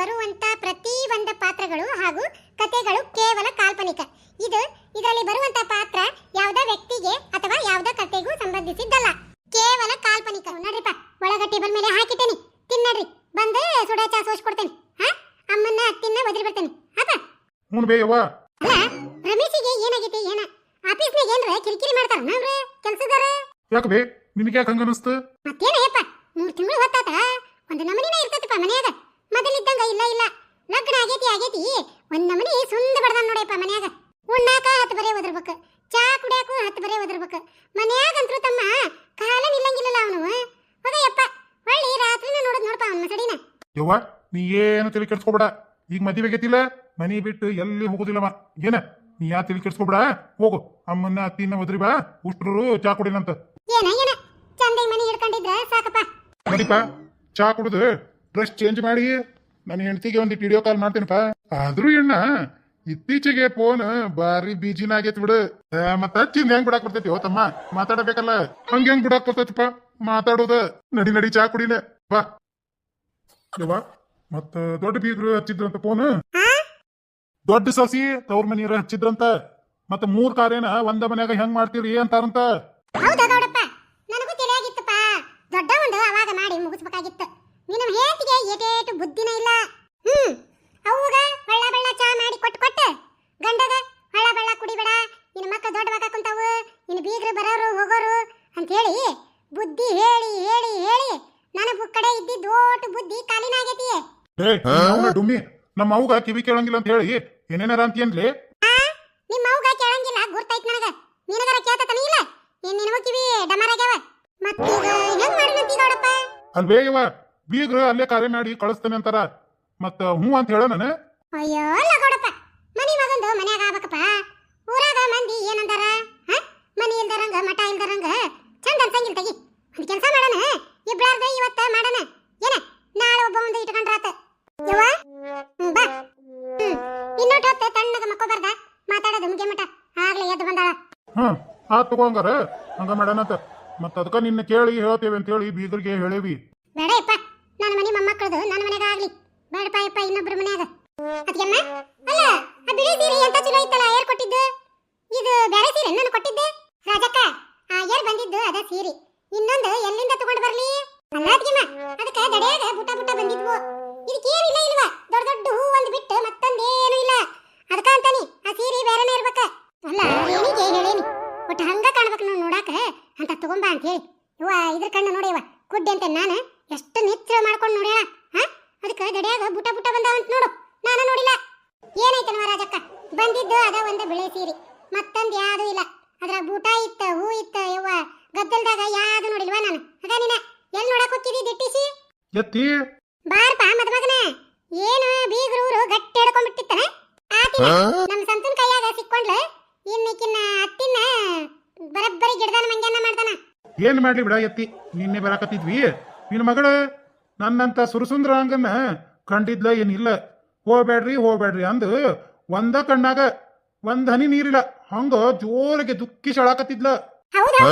ಬರುವಂತ ಪ್ರತಿ ಒಂದು ಪಾತ್ರಗಳು ಹಾಗೂ ಕಥೆಗಳು ಕೇವಲ ಕಾಲ್ಪನಿಕ. ಇದು ಇದರಲ್ಲಿ ಬರುವಂತ ಪಾತ್ರ ಯಾವುದೇ ವ್ಯಕ್ತಿಗೆ ಅಥವಾ ಯಾವುದೇ ಕಥೆಗೂ ಸಂಬಂಧಿಸಿದ್ದಲ್ಲ. ಕೇವಲ ಕಾಲ್ಪನಿಕ. ನೋಡ್ರಿಪ್ಪ ಒಳಗಟ್ಟಿ ಬಂದ ಮೇಲೆ ಹಾಕಿಟ್ಟೇನಿ ತಿನ್ನಡ್ರಿ ಬಂದು ಸುಡಾ ಚಾ ಸೋಸ್ಕೊಡ್ತೇನೆ. ಹಾ ಅಮ್ಮನ್ನ ತಿನ್ನ ಒದರಿ ಬರ್ತೇನೆ ಅಪ್ಪ ಹ್ಞೂ ಅಲ್ಲ ರಮೇಶಿಗೆ ಏನಾಗೈತಿ ಏನ? ಆಫೀಸ್ನಾಗ ಏನ್ರ ಕಿರಿಕಿರಿ ಮಾಡ್ತಾರ ನಾವ್ರ? ಕೆಲ್ಸದಾರ ಯಾಕೆ ಬೇ? ನಿನಗೆ ಯಾಕೆ ಹಂಗ ಅನಿಸ್ತು ಮತ್ತೇನಯ್ಯಪ್ಪ ಮೂರ್ ತಿಂಗಳು ಹೊತ್ತಾತ ಒಂದು ನಮನಿನ ಇರ್ತೈತಪ್ಪ ಮನ್ಯಾಗ. ಮೊದಲಿದ್ದಂಗ ಇಲ್ಲ ಇಲ್ಲ. ಲಗ್ನ ಆಗೇತಿ ಆಗೇತಿ. ಒಂದ್ ನಮನಿ ಸುಂದ ಬಡದ ನೋಡಪ್ಪ ಮನ್ಯಾಗ. ಉಣ್ಣಾಕ ಹತ್ತು ಬರೇ ಒದರ್ಬೇಕು. ಚಾ ಕುಡಿಯಾಕು ಹತ್ತು ಬರೇ ಒದರ್ಬೇಕು. ಮನ್ಯಾಗಂತ್ರು ತಮ್ಮ ಕಾಲ ನಿಲ್ಲಂಗಿಲ್ಲಲ್ಲ ಅವನು. ಹೋಗಯ್ಯಪ್ಪ ಹೊಳ್ಳಿ ರಾತ್ರಿನ ನೋಡೋದ್ ನೋಡಪ್ಪ ಅವನ ಮಸಡಿನ ಯವ್ವ ನೀ ಏನು ತಲೆ ಕೆಡ್ಸ್ಕೊಬೇಡ. ಈಗ ಮದುವೆ ಆಗೈತಿಲ್ಲ ಮನಿ ಬಿಟ್ಟು ಎಲ್ಲಿ ಹೋಗುದಿಲ್ಲಮ್ಮ ಏನ? ನೀ ಯಾ ತಿಳಿ ಕೆಡ್ಸ್ಕೊಬೇಡ? ಹೋಗು. ಅಮ್ಮನ್ನ ಅತ್ತಿನ ಒದ್ರಿ ಬಾ. ಉಷ್ಟ್ರು ಚಾ ಕುಡಿನಂತ ಏನ ಏನ? ಚಂದ ಮನಿ ಹಿಡ್ಕೊಂಡಿದ್ರ ಸಾಕಪ್ಪ. ನಡಿಪ ಚಾ ಕುಡಿದು. ಡ್ರೆಸ್ ಚೇಂಜ್ ಮಾಡಿ ನನ್ನ ಹೆಂಡತಿಗೆ ಒಂದು ವಿಡಿಯೋ ಕಾಲ್ ಮಾಡ್ತೇನಪ್ಪ. ಆದ್ರೂ ಎಣ್ಣ ಇತ್ತೀಚೆಗೆ ಫೋನ್ ಬಾರಿ ಬೀಜಿನ ಆಗೈತಿ ಬಿಡು. ಮತ್ತ ಹಚ್ಚಿಂದ ಹೆಂಗ್ ಬಿಡಾಕ್ ಬರ್ತೈತಿ? ತಮ್ಮ ಮಾತಾಡಬೇಕಲ್ಲ. ಹಂಗ ಹೆಂಗ್ ಬಿಡಾಕ್ ಬರ್ತೈತಿಪ್ಪ? ಮಾತಾಡೋದ. ನಡಿ ನಡಿ ಚಾ ಕುಡಿಲ. ಬಾ. ಯವ್ವ ಮತ್ತ ದೊಡ್ಡ ಬೀಗ್ರು ಹಚ್ಚಿದ್ರಂತ ಫೋನ್ ದೊಡ್ಡ ಸಸಿ ತವ್ರ ಮನೆಯವ್ರ ಹಚ್ಚಿದ್ರಂತ. ಮತ್ತ ಮೂರ್ ಕಾರ್ಯನ ಒಂದ ಮನ್ಯಾಗ ಹೆಂಗ್ ಮಾಡ್ತೀರಿ ಅಂತಾರಂತ ಹೌದಾ ಗೌಡಪ್ಪ ನನಗೂ ತಿಳಿಯಾಗಿತ್ತಪ್ಪ ದೊಡ್ಡ ಒಂದು ಅವಾಗ ಮಾಡಿ ಮುಗಿಸ್ಬೇಕಾಗಿತ್ತು ನಿನ್ನ ಹೇತಿಗೆ ಏಟೇಟು ಬುದ್ಧಿನ ಇಲ್ಲ ಹ್ಮ್ ಅವುಗ ಹೊಳ್ಳ ಬೆಳ್ಳ ಚಾ ಮಾಡಿ ಕೊಟ್ಟು ಕೊಟ್ಟು ಗಂಡಗ ಹೊಳ್ಳ ಬೆಳ್ಳ ಕುಡಿಬೇಡ ನಿನ್ನ ಮಕ್ಕ ಇನ್ನು ಬೀಗ್ರು ಬರೋರು ಹೋಗೋರು ಅಂತ ಹೇಳಿ ಬುದ್ಧಿ ಹೇಳಿ ಹೇಳಿ ಹೇಳಿ ನನ್ನ ಕಡೆ ಇದ್ದಿ ದೊಡ್ಡ ಬುದ್ಧಿ ಏ ಅವ್ನ ಡುಮ್ಮಿ. ನಮ್ಮ ಅವ್ಗ ಕಿವಿ ಕೇಳಂಗಿಲ್ಲ ಅಂತ ಹೇಳಿ ಏನೇನಾರ ಅಂತ ಆ ನಿಮ್ಮ ಅವ್ಗ ಕೇಳಂಗಿಲ್ಲ ಗುರ್ತೈತ್ ನನಗ. ನಿನಗರ ಕೇಳ್ತತನ ಇಲ್ಲ. ಏನ್ ನಿನಗೂ ಕಿವಿ ಡಮರಾಗ್ಯಾವ. ಮತ್ತೀಗ ಹೆಂಗ್ ಮಾಡೋಣಂತಿ ಗೌಡಪ್ಪ ಅಲ್ವೇ ಇವ ಬೀಗ್ರು ಅಲ್ಲೇ ಕಾರ್ಯ ಮಾಡಿ ಕಳಿಸ್ತೇನೆ ಅಂತಾರ. ಮತ್ತ ಹ್ಞೂ ಅಂತ ಹೇಳ ನಾನು? ಅಯ್ಯೋ ಅಲ್ಲ ಗೌಡಪ್ಪ ಮನಿ ಮಗಂದು ಮನ್ಯಾಗ ಆಗ್ಬೇಕಪ್ಪ. ಊರಾಗ ಮಂದಿ ಏನಂದಾರ? ಹ? ಮನಿ ಇಲ್ದರಂಗ ಮಠ ಇಲ್ದರಂಗ? ಚಂದ ಅನ್ಸಂಗಿಲ್ ತಗಿ. ಒಂದ್ ಕೆಲಸ ಮಾಡೋಣ. ಇಬ್ರಾರ್ದ ಇವತ್ತ ಮಾಡೋಣ. ಏನ? ನಾಳೆ ಒಬ್ಬ ಒಂದು ಇಟ್ಕೊಂಡ್ರಾತ ಯವ್ವ? ಬಾ. ಇನ್ನೊಟ್ಟು ಹೊತ್ತು ತಣ್ಣಗ ಮಕ್ಕೋಬಾರ್ದ ಮಾತಾಡೋದು ಮುಗಿಯ ಮಠ. ಆಗ್ಲೇ ಎದ್ದು ಬಂದಾಳ. ಹಾ ಆ ತಗೋಂಗಾರ ಹಂಗ ಮಾಡೋಣಂತ ಮತ್ತ ಅದಕ್ಕ ನಿನ್ನ ಕೇಳಿ ಹೇಳ್ತೇವೆ ಅಂತ ಹೇಳಿ ಬೀಗರಿಗೆ ಹೇಳೇವಿ ಬೇಡಪ್ಪ ನನ್ನ ಮನೆ ಮೊಮ್ಮಕ್ಕಳದು ನನ್ನ ಮನೆಗ ಆಗ್ಲಿ. ಬೇಡಪ್ಪ ಯಪ್ಪ ಇನ್ನೊಬ್ರ ಮನ್ಯಾಗ. ಅದಕ್ಕೆ ಅಲ್ಲ ಆ ಬಿಳಿ ಸೀರೆ ಎಂತ ಚಲೋ ಇತ್ತಲ್ಲ ಏರ್ ಕೊಟ್ಟಿದ್ದು ಇದು ಬೇರೆ ಸೀರೆ ನಾನು ಕೊಟ್ಟಿದ್ದೆ ರಾಜಕ್ಕ ಆ ಏರ್ ಬಂದಿದ್ದು ಅದ ಸೀರೆ ಇನ್ನೊಂದು ಎಲ್ಲಿಂದ ತಗೊಂಡ್ ಬರ್ಲಿ? ಅಲ್ಲ ಅದ್ಯಮ್ಮ ಅದಕ್ಕ ದಡ್ಯಾಗ ಬುಟ್ಟ ಬುಟ್ಟ ಬಂದಿದ್ವು. ಇದಕ್ಕೇನಿಲ್ಲ ಇಲ್ವಾ? ದೊಡ್ಡ ದೊಡ್ಡ ಒಂದ್ ಬಿಟ್ಟು ಮತ್ತೊಂದೇನು ಇಲ್ಲ. ಅದಕ್ಕ ಅಂತಾನಿ, ಆ ಸೀರೆ ಬೇರೆನೇ ಇರ್ಬೇಕ. ಅಲ್ಲ ಏನಿಗೆ ಹೇಳೇನಿ? ಒಟ್ಟು ಹಂಗ ಕಾಣ್ಬೇಕು ನಾವು ನೋಡಾಕ. ಅಂತ ತಗೊಂಬ ಅಂತ ಹೇಳಿ. ಇವ ಇದ್ರ ಕಣ್ಣು ನೋಡಿ ಇವ ಕುಡ್ಡೆ ಅಂತ ನಾನು ಎಷ್ಟು ನಿತ್ರ ಮಾಡ್ಕೊಂಡು ನೋಡ್ಯಾಳ, ಹಾ? ಅದಕ್ಕೆ ದಡ್ಯಾಗ ಬುಟ ಬುಟ್ಟ ಬಂದಾವ ಅಂತ ನೋಡು. ನಾನು ನೋಡಿಲ್ಲ. ಏನಾಯ್ತು ರಾಜಕ್ಕ? ಬಂದಿದ್ದು ಅದ ಒಂದು ಬಿಳಿ ಸೀರೆ. ಮತ್ತೊಂದು ಯಾವುದು ಇಲ್ಲ. ಅದ್ರಾಗ ಬೂಟ ಇತ್ತ, ಹೂ ಇತ್ತ, ಯವ್ವ. ಗದ್ದಲ್ದಾಗ ಯಾವುದು ನೋಡಿಲ್ವಾ ನಾನು? ಅದ ನೀನ? ಎಲ್ಲಿ ನೋಡಕ್ ಹೋಗ್ತಿದಿ ದಿಟ್ಟಿಸಿ? ಎತ್ತಿ? ಬಾರ್ಪ ಮದ್ಮಗನ. ಏನು ಬೀಗ್ರೂರು ಊರು ಗಟ್ಟಿ ಹಿಡ್ಕೊಂಡ್ಬಿಟ್ಟಿತ್ತಾನ ಆತಿ ನಮ್ಮ ಸಂತನ ಕೈಯಾಗ ಸಿಕ್ಕೊಂಡ್ಲ. ಇನ್ನಿಕ್ಕಿನ್ನ ಅತ್ತಿನ ಬರಬ್ಬರಿ ಗಿಡದಾನ ಮಂಗ್ಯಾನ ಮಾಡ್ತಾನ ಏನ್ ಮಾಡ್ಲಿ ಬಿಡ ಎತ್ತಿ? ನಿನ್ನೆ ಬರಾಕತ್ತಿದ್ವಿ. ನಿನ್ನ ಮಗಳು ನನ್ನಂತ ಸುರಸುಂದ್ರ ಹಂಗನ್ನ ಕಂಡಿದ್ಲ ಏನಿಲ್ಲ. ಹೋಗ್ಬೇಡ್ರಿ ಹೋಗ್ಬೇಡ್ರಿ ಅಂದು ಒಂದ ಕಣ್ಣಾಗ ಒಂದ್ ಹನಿ ನೀರಿಲ್ಲ. ಹಂಗ ಜೋರಿಗೆ ದುಃಖಿ ಶಳಾಕತ್ತಿದ್ಲ ಹೌದಾ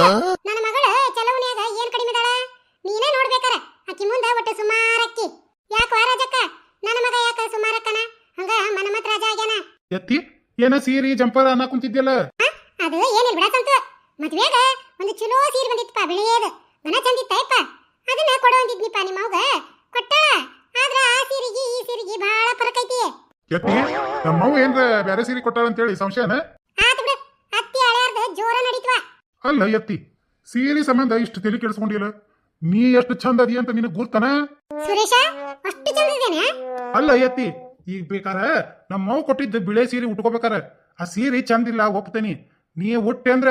ನನ್ನ ಮಗಳ ಚಲವನ್ಯಾಗ ಏನ್ ಕಡಿಮೆ ಇದಾಳ ನೀನೇ ನೋಡ್ಬೇಕಾರ. ಆಕಿ ಮುಂದ ಒಟ್ಟು ಸುಮಾರಕ್ಕಿ ಯಾಕ ರಾಜಕ್ಕ? ನನ್ನ ಮಗ ಯಾಕ ಸುಮಾರಕ್ಕನ ಹಂಗ ಮನಮತ್ ರಾಜ ಆಗ್ಯಾನ. ಎತ್ತಿ? ಏನ ಸೀರಿ ಜಂಪರ್ ಅನ್ನ ಕುಂತಿದ್ಯಲ್ಲ? ಆ, ಅದು ಏನಿಲ್ಲ ಬಿಡ ಸಂತು. ಮದ್ವೆಗ ಒಂದು ಚಲೋ ಸೀರೆ ಬಂದಿತ್ತಪ್ಪ ಬಿಳಿಯದು. ಮನ ಚಂದಿತ್ತಪ್ಪ ಅದನ್ನ ಕೊಡು ಅಂದಿದ್ನಿಪ್ಪ ನಿಮ್ಮ ಅವ್ಗ. ಕೊಟ್ಟಾಳ. ಆದ್ರ ಆ ಸೀರೆಗೆ ಈ ಸೀರೆಗೆ ಬಹಳ ಫರಕ್ ಐತಿ ಎತ್ತಿ? ನಮ್ಮವ್ ಏನ್ರ ಬ್ಯಾರೆ ಸೀರೆ ಕೊಟ್ಟಾಳ ಅಂತೇಳಿ ಸಂಶಯನ ಆತ ಬಿಡು ಅತ್ತಿ ಹಳ್ಯಾರ್ದ ಜೋರ ನಡೀತ್ವಾ ಅಲ್ಲ ಎತ್ತಿ. ಸೀರೆ ಸಂಬಂಧ ಇಷ್ಟು ತಲೆ ಕೆಡಿಸ್ಕೊಂಡಿಲ್ಲ ನೀ ಎಷ್ಟು ಚಂದ ಅದಿ ಅಂತ ನಿನಗ್ ಗುರ್ತನ ಸುರೇಶ ಅಷ್ಟು ಚಂದಿದ್ದೇನೆ ಅಲ್ಲ ಎತ್ತಿ. ಈಗ ಬೇಕಾರ ನಮ್ಮ ಮಾವು ಕೊಟ್ಟಿದ್ದ ಬಿಳೆ ಸೀರೆ ಉಟ್ಕೋಬೇಕಾರ ಆ ಸೀರೆ ಚಂದಿಲ್ಲ ಒಪ್ತೇನಿ. ನೀ ಉಟ್ಟೆ ಅಂದ್ರ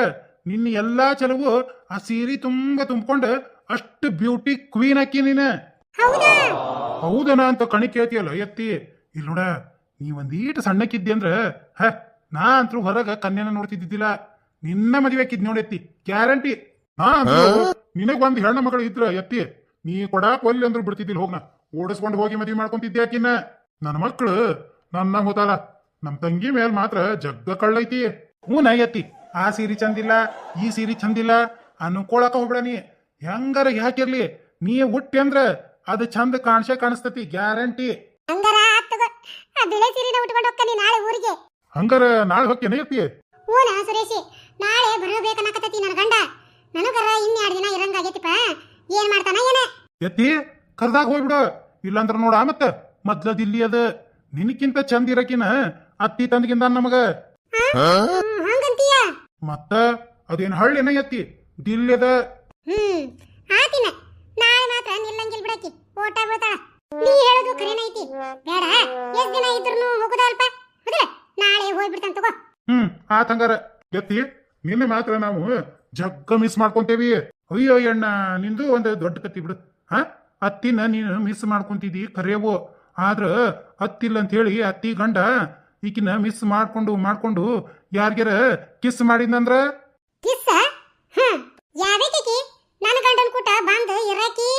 ನಿನ್ನ ಎಲ್ಲಾ ಚೆಲವು ಆ ಸೀರೆ ತುಂಬ ತುಂಬಿಕೊಂಡು ಅಷ್ಟು ಬ್ಯೂಟಿ ಕ್ವೀನ್ ಹಾಕಿ ನೀನ. ಹೌದಾ? ಹೌದನ ಅಂತ ಕಣಿ ಕೇಳ್ತಿಯಲ್ಲ ಎತ್ತಿ. ಇಲ್ಲ ನೋಡ ನೀ ಒಂದೀಟ ಸಣ್ಣಕ್ಕಿದ್ದಿ ಅಂದ್ರ ಹ ನಾ ಅಂತೂ ಹೊರಗ ಕನ್ಯನ ನೋಡ್ತಿದ್ದಿದ್ದಿಲ್ಲ. ನಿನ್ನ ಮದುವೆ ಆಕಿದ್ ನೋಡೆತ್ತಿ ಗ್ಯಾರಂಟಿ. ನಾ ನಿನಗ್ ಒಂದ್ ಹೆಣ್ಣು ಮಗಳು ಇದ್ರ ಎತ್ತಿ. ನೀ ಕೊಡಾಕ್ ಒಲ್ಲಿ ಅಂದ್ರು ಬಿಡ್ತಿದ್ದಿಲ್ಲ ಹೋಗ್ನ. ಓಡಿಸ್ಕೊಂಡು ಹೋಗಿ ಮದುವೆ ಮಾಡ್ಕೊಂತಿದ್ದೆ ಆಕಿನ್ನ. ನನ್ನ ಮಕ್ಕಳು ನನ್ನ ಹೋತಾಳ ನಮ್ ತಂಗಿ ಮೇಲ್ ಮಾತ್ರ ಜಗ್ಗ ಕಳ್ಳೈತಿ. ಹ್ಞೂ ನಾ ಎತ್ತಿ. ಆ ಸೀರೆ ಚಂದಿಲ್ಲ ಈ ಸೀರೆ ಚಂದಿಲ್ಲ. ಅನ್ಕೊಳಕ ಹೋಗ್ಬೇಡ ನೀ. ಹೆಂಗಾರ ಯಾಕಿರ್ಲಿ ನೀ ಹುಟ್ಟಿ ಅಂದ್ರ ಅದು ಚಂದ ಕಾಣಿಸೇ ಕಾಣಿಸ್ತತಿ ಗ್ಯಾರಂಟಿ. ಹಂಗಾರ ಆ ಬಿಳೆ ಸೀರೆನ ಉಟ್ಕೊಂಡು ಹೋಗ್ತಾನೆ ನಾಳೆ ಊರಿಗೆ. ಹಂಗಾರ ನಾಳೆ ಹೊಕ್ಕೇನ ಐತಿ ಹೂನ ಸುರೇಶಿ? ನಾಳೆ ಬರಬೇಕನ್ನಕತ್ತತಿ ನನ್ನ ಗಂಡ. ನನಗರ ಇನ್ನೆರಡು ದಿನ ಇರಂಗಾಗೈತಿಪ್ಪ ಏನ್ ಮಾಡ್ತಾನ ಏನ? ಎತ್ತಿ ಕರ್ದಾಗ ಹೋಗ್ಬಿಡು. ಇಲ್ಲಾಂದ್ರ ನೋಡ ಮತ್ತ. ಮೊದ್ಲ ದಿಲ್ಲಿ ಅದ. ನಿನಕ್ಕಿಂತ ಚಂದ ಇರಕಿನ ಅತ್ತಿ ತಂದಗಿಂದ ನಮಗ. ಹಂಗಂತೀಯ? ಮತ್ತ ಅದೇನ್ ಹಳ್ಳಿನ ಎತ್ತಿ ದಿಲ್ಲಿ ಅದ. ಹ್ಮ್ ಆತಿನ. ನಾಳೆ ಮಾತ್ರ ನಿಲ್ಲಂಗಿಲ್ ಬಿಡಕಿ. ಓಟ ಬೀಳ್ತಾಳ. ನೀ ಹೇಳೋದು ಖರೇನ ಐತಿ. ಬೇಡ ಎಷ್ಟ್ ದಿನ ಇದ್ರೂ ಹೋಗುದಲ್ಪ ಹೌದಾ ನಾಳೆ ಹೋಗ್ಬಿಡ್ತಾನ ತಗೋ. ಹ್ಮ್ ಆತ್ ಹಂಗಾರ. ಎತ್ತಿ ನಿನ್ನೆ ಮಾತ್ರ ನಾವು ಜಗ್ಗ ಮಿಸ್ ಮಾಡ್ಕೊಂತೇವಿ. ಅಯ್ಯೋ ಅಣ್ಣ ನಿಂದು ಒಂದು ದೊಡ್ಡ ಕತ್ತಿ ಬಿಡು. ಹಾ? ಅತ್ತಿನ ನೀನು ಮಿಸ್ ಮಾಡ್ಕೊಂತಿದ್ದಿ ಕರೆಯವು ಆದ್ರ ಅತ್ತಿಲ್ಲ ಅಂತ ಹೇಳಿ ಅತ್ತಿ ಗಂಡ ಈಕಿನ ಮಿಸ್ ಮಾಡ್ಕೊಂಡು ಮಾಡ್ಕೊಂಡು ಯಾರ್ಗ್ಯಾರ ಕಿಸ್ ಮಾಡಿದ್ನಂದ್ರ? ಕಿಸ್ ನನ್ನ ಗಂಡನ ಕೂಟ ಬಂದು ಇರಾಕಿ?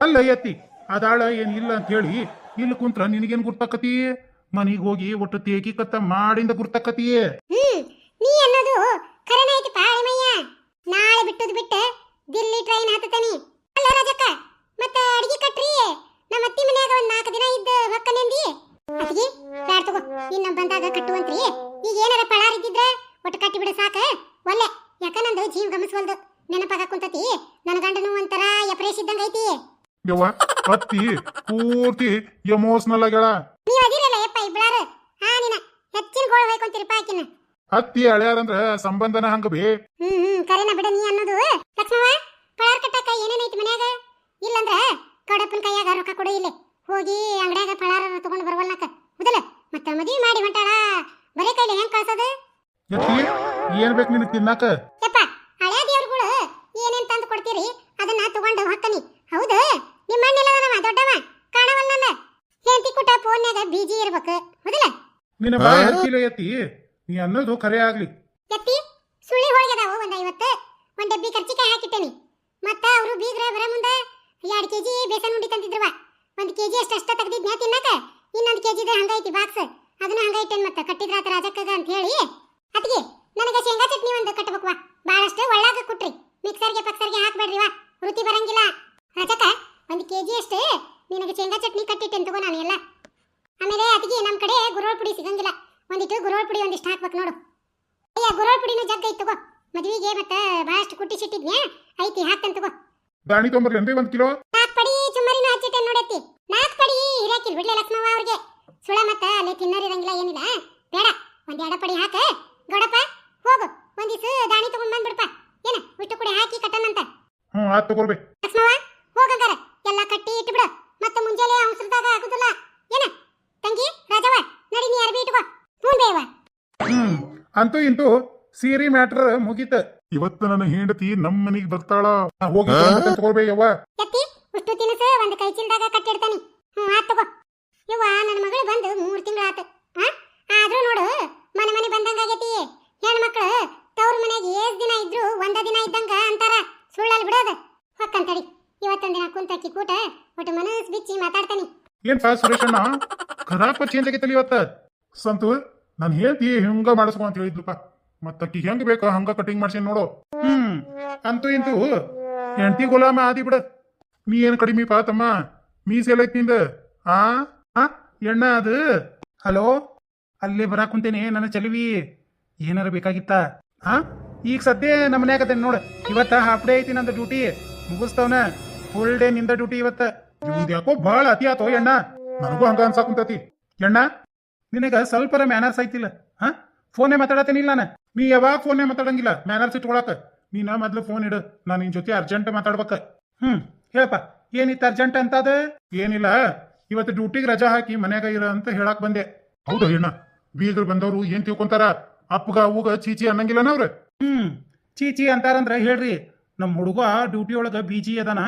ಅಲ್ಲ ಅತ್ತಿ ಅದಾಳ ಏನ್ ಇಲ್ಲ ಅಂತ ಹೇಳಿ ಇಲ್ಲಿ ಕುಂತ್ರ ನಿನಗೇನ್ ಗುರ್ತಕತಿ? ಮನೆಗೆ ಹೋಗಿ ಒಟ್ಟು ತೇಕಿ ಕತ್ತ ಮಾಡಿಂದ ಗುರ್ತಕತಿ? ನೀ ಅನ್ನೋದು ಖರೇನ ಐತಿ ಪಾಳಿಮಯ್ಯ? ನಾಳೆ ಬಿಟ್ಟದ್ ಬಿಟ್ಟ ದಿಲ್ಲಿ ಟ್ರೈನ್ ಹತ್ತತನಿ ಅಲ್ಲ ರಾಜಕ್ಕ ಮತ್ತ ಅಡಿಗೆ ಕಟ್ರಿ ನಮ್ಮ ಅತ್ತಿ ಮನ್ಯಾಗ ಒಂದ್ ನಾಲ್ಕು ದಿನ ಇದ್ದ ಹೊಕ್ಕನೆಂದಿ? ಅತ್ತಿಗೆ ಬ್ಯಾಡ ತಗೋ ಇನ್ನ ಬಂದಾಗ ಕಟ್ಟುವಂತ್ರಿ. ಈಗ ಏನಾರ ಪಳಾರ ಇದ್ದಿದ್ರ ಒಟ್ಟು ಕಟ್ಟಿ ಬಿಡ ಸಾಕ. ಒಲ್ಲೆ ಯಾಕ ನಂದು ಜೀವ ಗಮನಿಸ್ವಲ್ದು ನೆನಪಾಗ ಕುಂತತಿ ನನ್ನ ಗಂಡನು ಒಂಥರ ಎಪ್ರೇಸ್ ಇದ್ದಂಗ ಐತಿ. ಯವ್ವ ಅತ್ತಿ ಪೂರ್ತಿ ಎಮೋಷನಲ್ ಆಗ್ಯಾಳ. ನೀವ್ ಅದಿರಲ್ಲ ಯಪ್ಪ ಇಬ್ಳಾರ. ಹಾ ನಿನ ಹೆಚ್ಚಿನ ಗೋಳ ಹೊಯ್ಕೊಂತೀರಿ ಪಾಕಿನ ಅತ್ತಿ ಅಳ್ಯಾರಂದ್ರ ಸಂಬಂಧನ ಹಂಗ ಬೇ. ಹ್ಮ್ ಹ್ಮ್ ಕರೆನ ಬಿಡ ನೀ ಅನ್ನೋದು. ಲಕ್ಷ್ಮವ ಪಳಾರ್ ಏನೇನ್ ಏನೇನೈತಿ ಮನ್ಯಾಗ? ಇಲ್ಲಂದ್ರ ಕಡಪ್ಪನ ಕೈಯಾಗ ರೊಕ್ಕ ಕೊಡು ಇಲ್ಲಿ. ಹೋಗಿ ಅಂಗಡ್ಯಾಗ ಪಳಾರ ತಗೊಂಡ್ ಬರವಲ್ನಾಕ. ಹೌದಲ್ಲ ಮತ್ತ ಮದ್ವಿ ಮಾಡಿ ಹೊಂಟಾಳ ಬರೇ ಕೈಲಿ ಹೆಂಗ್ ಕಳ್ಸೋದು? ಎತ್ತಿ ಏನ್ ಬೇಕು ನಿನಗ್ ತಿನ್ನಾಕ? ಯಪ್ಪ ಹಳೆ ದೇವ್ರುಗಳು ಏನೇನ್ ತಂದು ಕೊಡ್ತೀರಿ ಅದನ್ನ ತಗೊಂಡು ಹೊಕ್ಕನಿ ಹೌದು? ನಿಮ್ಮ ಅಣ್ಣೆಲ್ಲದನವ ದೊಡ್ಡವ? ಕಾಣವಲ್ಲ ಹೆಂಡತಿ ಕುಟ ಫೋನ್ಯಾಗ ಬಿಜಿ ಇರ್ಬೇಕು. ಹೌದಲ್ಲ ನಿನ್ನ ಬಾಯಿ ಹತ್ತಿಲ್ಲ ಎತ್ತಿ ನೀ ಅನ್ನೋದು ಖರೆ ಆಗ್ಲಿ. ಎತ್ತಿ ಸುಳ್ಳಿ ಹೋಳಿಗೆದಾವು ಒಂದ್ ಐವತ್ತು. ಒಂದ್ ಡಬ್ಬಿ ಕರ್ಚಿಕಾಯಿ ಹಾಕಿಟ್ಟೇನಿ. ಮತ್ತ ಅವರು ಬೀಗ್ರ ಬರ ಮುಂದ ಎರಡ್ ಕೆಜಿ ಬೇಸನ್ ಉಂಡಿ ತಂದಿದ್ರವ ಒಂದ್ ಕೆಜಿ ಅಷ್ಟ ಅಷ್ಟ ತೆಗ್ದಿದ್ನ್ಯಾ ತಿನ್ನಕ, ಇನ್ನೊಂದ್ ಕೆಜಿ ಹಂಗೈತಿ ಬಾಕ್ಸ್. ಅದನ್ನ ಹಂಗೈತೇನ್ ಮತ್ತ ಆತರ ರಾಜಕ್ಕಗ ಅಂತ ಹೇಳಿ. ಅದಕ್ಕೆ ನನಗೆ ಶೇಂಗಾ ಚಟ್ನಿ ಒಂದು ಕಟ್ಟಬೇಕವ ಬಹಳಷ್ಟು ಒಳ್ಳಾಗ ಕುಟ್ರಿ. ಮಿಕ್ಸರ್ಗೆ ಪಕ್ಸರ್ಗೆ ಹಾಕ್ಬೇಡ್ರಿ ವಾ ರುಚಿ ಬರಂಗಿಲ್ಲ ರಾಜಕ್ಕ ಒಂದ್ ಕೆಜಿ ಅಷ್ಟು ನಿನಗೆ ಶೇಂಗಾ ಚಟ್ನಿ ಕಟ್ಟಿಟ್ಟೇನ್ ತಗೋ ನಾನು ಎಲ್ಲ ಆಮೇಲೆ ಅತಿಗೆ ನಮ್ ಕಡೆ ಗುರೋಳ್ ಪುಡಿ ಸಿಗಂಗಿಲ್ಲ ಒಂದಿಟ್ಟು ಗುರೋಳ್ ಪುಡಿ ಒಂದಿಷ್ಟು ಹಾಕ್ಬೇಕು ನೋಡು ಅಯ್ಯ ಗುರೋಳ್ ಪುಡಿನೂ ಜಗ್ಗ ಐತ್ ತಗೋ ಮದ್ವಿಗೆ ಮತ್ತ ಬಹಳಷ್ಟು ಕುಟ್ಟಿ ಸಿಟ್ಟಿದ್ನ್ಯಾ ಐತಿ ಹಾಕ್ತೇನೆ ತಗೋ ದಾಣಿ ತೊಂಬರ್ಲಿ ಅಂದ್ರೆ ಒಂದ್ ಕಿಲೋ? ನಾಲ್ಕು ಪಡಿ ಚುಮ್ಮರಿನ ಹಚ್ಚಿಟ್ಟೆ ನೋಡತ್ತಿ. ನಾಕ್ ಪಡಿ ಹಿರಾಕಿಲ್ ಬಿಡ್ಲೆ ಲಕ್ಷ್ಮವ್ವ ಅವ್ರಿಗೆ. ಸುಳ ಮತ್ತ ಅಲ್ಲಿ ತಿನ್ನೋರಿರಂಗಿಲ್ಲ ಏನಿಲ್ಲ. ಬೇಡ ಒಂದ್ ಎರಡು ಪಡಿ ಹಾಕ. ಗೌಡಪ್ಪ ಹೋಗು ದಾಣಿ ತಗೊಂಡ್ ಏನ ಇಷ್ಟು ಕೊಡಿ ಹಾಕಿ ಕಟ್ಟನಂತ ಹ್ಞೂ ಆತ್ ತಗೋರ್ಬೆ ಲಕ್ಷ್ಮವ್ವ ಹೋಗಂಗಾರ ಎಲ್ಲ ಕಟ್ಟಿ ಇಟ್ಬಿಡು. ಮತ್ತೆ ಮುಂಜಾನೆ ಅವಸರದಾಗ ಆಗುದಿಲ್ಲ. ಏನ ತಂಗಿ ರಾಜವ್ವ ನಡಿ ನೀ ಅರ್ಬಿ ಇಟ್ಕೋ. ಹ್ಞೂ ಬೇವ. ಹ್ಮ್ ಅಂತೂ ಇಂತೂ ಸೀರಿ ಮ್ಯಾಟ್ರ್ ಮುಗೀತ. ಇವತ್ತು ನನ್ನ ಹೆಂಡತಿ ನಮ್ ಮನಿಗ್ ಬರ್ತಾಳ. ನಾ ಹೋಗಿ ತಗೋರ್ಬೇ ಯವ್ವ ಎತ್ತಿ ಉಷ್ಟು ತಿನಸು ಒಂದು ಕೈ ಚೀಲದಾಗ ಕಟ್ಟಿಡ್ತಾನಿ ಹ್ಞೂ ಆತ್ ತಗೋ. ಯವ್ವ ನನ್ನ ಮಗಳು ಬಂದು ಮೂರು ತಿಂಗಳಾತು. ಆ ಆದ್ರೂ ನೋಡು ಮನೆ ಮನೆ ಬಂದಂಗಾಗೈತಿ ಹೆಣ್ಮಕ್ಳು ತವ್ರ ಮನೆಗೆ ಏಸ್ ದಿನ ಇದ್ರು ಒಂದ ದಿನ ಇದ್ದಂಗ ಅಂತಾರ. ಸುಳ್ಳಲ್ಲಿ ಬಿಡೋದು. ಹೊಕ್ಕಂತಡಿ. ಇವತ್ತೊಂದ್ ದಿನ ಕುಂತಕ್ಕಿ ಕೂಟ ಒಟ್ಟು ಮನಸ್ ಬಿಚ್ಚಿ ಮಾತಾಡ್ತಾನಿ. ಏನ್ ಪಾ ಸುರೇಶಣ್ಣ? ಖರಾಪ ಚೇಂಜ್ ಆಗೈತಲ್ಲ ಇವತ್ತ? ಸಂತು ನಾನು ಹೇಳ್ತಿ ಹಿಂಗ ಮಾಡಿಸ್ಕೊ ಅಂತ ಹೇಳಿದ್ಲಪ್ಪ. ಮತ್ತಕ್ಕಿ ಹೆಂಗ್ ಬೇಕು ಹಂಗ ಕಟಿಂಗ್ ಮಾಡ್ಸಿ ನೋಡು. ಹ್ಮ್. ಅಂತೂ ಇಂತೂ ಹೆಂಡತಿ ಗುಲಾಮ ಆದಿ ಬಿಡ. ನೀ ಏನ್ ಕಡಿಮೆ ಪಾ ತಮ್ಮ ಸೇಲ್ ಐತಿ ನಿಂದ. ಆ? ಆ? ಎಣ್ಣ ಅದು? ಹಲೋ? ಅಲ್ಲೇ ಬರಾಕ್ ಕುಂತೇನೆ ನನ್ನ ಚಲವಿ. ಏನಾರ ಬೇಕಾಗಿತ್ತ? ಹಾ ಈಗ ಸದ್ಯ ನಮ್ಮ ಮನ್ಯಾಗ ಅದೇನ್ ನೋಡು. ಇವತ್ತ ಹಾಫ್ ಡೇ ಐತಿ ನಂದು ಡ್ಯೂಟಿ ಮುಗಿಸ್ತವನ. ಫುಲ್ ಡೇ ನಿಂದ ಡ್ಯೂಟಿ ಇವತ್ತ. ಇವ್ದ್ ಯಾಕೋ ಭಾಳ ಅತಿ ಆತೋ ಎಣ್ಣ. ನನಗೂ ಹಂಗ ಅನ್ಸಾಕುಂತತಿ ಎಣ್ಣ ನಿನಗ ಸ್ವಲ್ಪರ ಮ್ಯಾನರ್ಸ್ ಐತಿಲ್ಲ. ಹಾ ಫೋನೇ ಮಾತಾಡತೇನಿಲ್ಲ ನಾನು. ನೀ ಯಾವಾಗ ಫೋನೇ ಮಾತಾಡಂಗಿಲ್ಲ? ಮ್ಯಾನರ್ಸ್ ಇಟ್ಕೊಳಕ ನೀನ ಮೊದ್ಲು ಫೋನ್ ಇಡು. ನಾನು ನಿನ್ ಜೊತೆ ಅರ್ಜೆಂಟ್ ಮಾತಾಡ್ಬೇಕ. ಹ್ಮ್, ಹೇಳಪ್ಪ. ಏನಿತ್ತು ಅರ್ಜೆಂಟ್ ಅಂತ ಅದ? ಏನಿಲ್ಲ. ಇವತ್ತು ಡ್ಯೂಟಿಗೆ ರಜಾ ಹಾಕಿ ಮನ್ಯಾಗ ಇರ ಅಂತ ಹೇಳಕ್ ಬಂದೆ. ಹೌದು ಅಣ್ಣ ಬೀದ್ರ ಬಂದವರು ಏನ್ ತಿಳ್ಕೊಂತಾರ? ಅಪ್ಪಗ ಅವ್ಗ ಚೀಚಿ ಅನ್ನಂಗಿಲ್ಲನ ಅವ್ರ? ಹ್ಮ್, ಚೀಚಿ ಅಂತಾರಂದ್ರ ಹೇಳ್ರಿ. ನಮ್ ಹುಡುಗ ಡ್ಯೂಟಿ ಒಳಗ ಬಿಜಿ ಅದಾನ.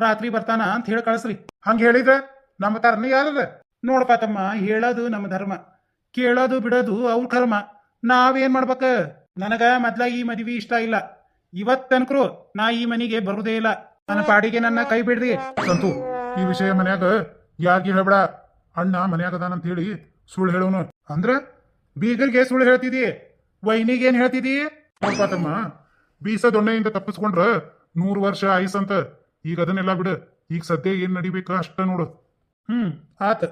ರಾತ್ರಿ ಬರ್ತಾನ ಅಂತ ಹೇಳಿ ಕಳಸ್ರಿ. ಹಂಗ ಹೇಳಿದ್ರ? ನಮ್ಮ ತರನ ಯಾರದ? ನೋಡಪ್ಪ ತಮ್ಮ, ಹೇಳೋದು ನಮ್ಮ ಧರ್ಮ. ಕೇಳೋದು ಬಿಡೋದು ಅವ್ರ ಕರ್ಮ. ನಾವೇನ್ ಮಾಡ್ಬೇಕ? ನನಗ ಮೊದ್ಲ ಈ ಮದ್ವಿ ಇಷ್ಟ ಇಲ್ಲ. ಇವತ್ತನ್ಕರು ನಾ ಈ ಮನೆಗೆ ಬರುದೇ ಇಲ್ಲ. ನನ್ನ ಪಾಡಿಗೆ ನನ್ನ ಕೈ ಬಿಡ್ರಿ. ಸಂತು ಈ ವಿಷಯ ಮನ್ಯಾಗ ಯಾರಿಗೆ ಹೇಳ್ಬೇಡ. ಅಣ್ಣ ಮನ್ಯಾಗ ಅದಾನಂತ ಹೇಳಿ ಸುಳ್ಳು ಹೇಳೋನು. ಅಂದ್ರ ಬೀಗರ್ಗೆ ಸುಳ್ಳು ಹೇಳ್ತಿದಿ. ವೈನಿಗೆ ಏನ್ ಹೇಳ್ತಿದಿ ತಮ್ಮ ಬೀಸ ದೊಣ್ಣೆಯಿಂದ ತಪ್ಪಿಸ್ಕೊಂಡ್ರ ನೂರು ವರ್ಷ ಆಯ್ಸಂತ ಈಗ ಅದನ್ನೆಲ್ಲ ಬಿಡು. ಈಗ ಸದ್ಯ ಏನ್ ನಡಿಬೇಕ ಅಷ್ಟ ನೋಡು. ಹ್ಮ್ ಆತ.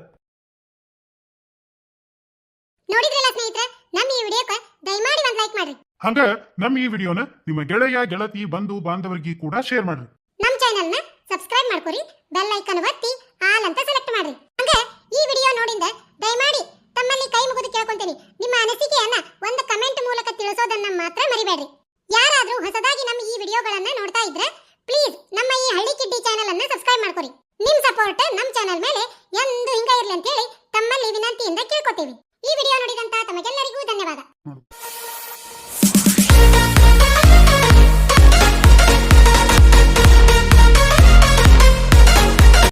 ನೋಡಿದ್ರಲ್ಲ ಸ್ನೇಹಿತರೆ ನಮ್ಮ ಈ ವಿಡಿಯೋಕ್ಕೆ ದಯಮಾಡಿ ಒಂದು ಲೈಕ್ ಮಾಡ್ರಿ ಹಂಗ ನಮ್ಮ ಈ ವಿಡಿಯೋನ ನಿಮ್ಮ ಗೆಳೆಯ ಗೆಳತಿ ಬಂಧು ಬಾಂಧವರಿಗೆ ಕೂಡ ಶೇರ್ ಮಾಡ್ರಿ. ನಮ್ಮ ನ ಸಬ್ಸ್ಕ್ರೈಬ್ ಮಾಡ್ಕೊರಿ ಬೆಲ್ ಐಕನ್ ಒತ್ತಿ ಆಲ್ ಅಂತ ಸೆಲೆಕ್ಟ್ ಮಾಡ್ರಿ. ಹಂಗ ಈ ವಿಡಿಯೋ ನೋಡಿಂದ ದಯಮಾಡಿ ತಮ್ಮಲ್ಲಿ ಕೈ ಮುಗಿದು ಕೇಳ್ಕೊಂತೀನಿ. ನಿಮ್ಮ ಅನಿಸಿಕೆಯನ್ನ ಒಂದು ಕಮೆಂಟ್ ಮೂಲಕ ತಿಳಿಸೋದನ್ನ ಮಾತ್ರ ಮರಿಬೇಡ್ರಿ. ಯಾರಾದ್ರೂ ಹೊಸದಾಗಿ ನಮ್ಮ ಈ ವಿಡಿಯೋಗಳನ್ನ ನೋಡ್ತಾ ಇದ್ರೆ ಪ್ಲೀಸ್ ನಮ್ಮ ಈ ಹಳ್ಳಿ ಕಿಡ್ಡಿ ಚಾನೆಲ್ ಅನ್ನ ಸಬ್ಸ್ಕ್ರೈಬ್ ಮಾಡ್ಕೊರಿ. ನಿಮ್ ಸಪೋರ್ಟ್ ನಮ್ಮ ಚಾನೆಲ್ ಮೇಲೆ ಎಂದು ಹಿಂಗ ಇರ್ಲಿ ಅಂತ ಹೇಳಿ ತಮ್ಮಲ್ಲಿ ವಿನಂತಿಯಿಂದ ಕೇಳ್ಕೊತೀವಿ. ಈ ವಿಡಿಯೋ ನೋಡಿದಂತ ತಮಗೆಲ್ಲ